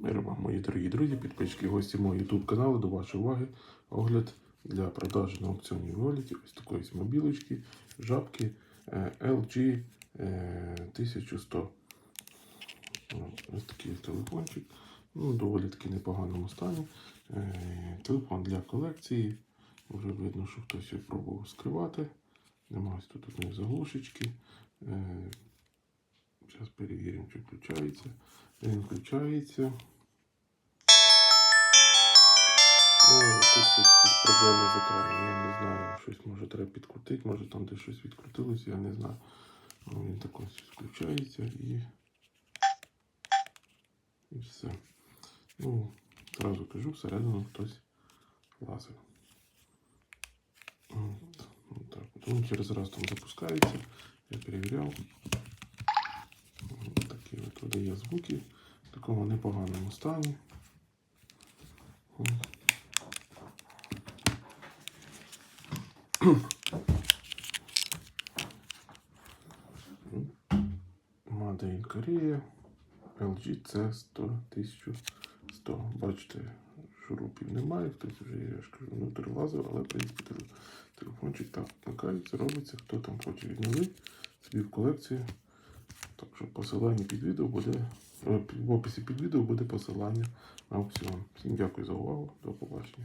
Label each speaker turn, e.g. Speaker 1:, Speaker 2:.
Speaker 1: Мир вам, мої дорогі друзі, підписчики, гості мого YouTube каналу. До вашої уваги огляд для продажі на аукціоні виоліті ось такої мобілочки, жабки е, LG е, 1100. Ну, Ось такий телефончик. Ну, доволі таки непоганому стані. Е, Телефон для колекції. Вже видно, що хтось його пробував скривати. Немає тут одної заглушечки. Перевіримо, чи включається. Він включається. Тут якісь проблеми з екраном. Я не знаю, щось може треба підкрутити, може там де щось відкрутилося, я не знаю. Ну, Він так ось включається і. І все. Ну, зразу кажу, всередину хтось лазив. От, от так. Він через раз там запускається. Я перевіряв. Видає звуки в такому непоганому стані. Made in. LG C100 1100. Бачите, шурупів немає, хтось вже, я ж кажу, внутрі лазив, але в принципі телефончик так вмикається, робиться, хто там хоче відновити собі в колекцію. Так що посилання під відео буде. е, В описі під відео буде посилання на аукціон. Всім дякую за увагу. До побачення.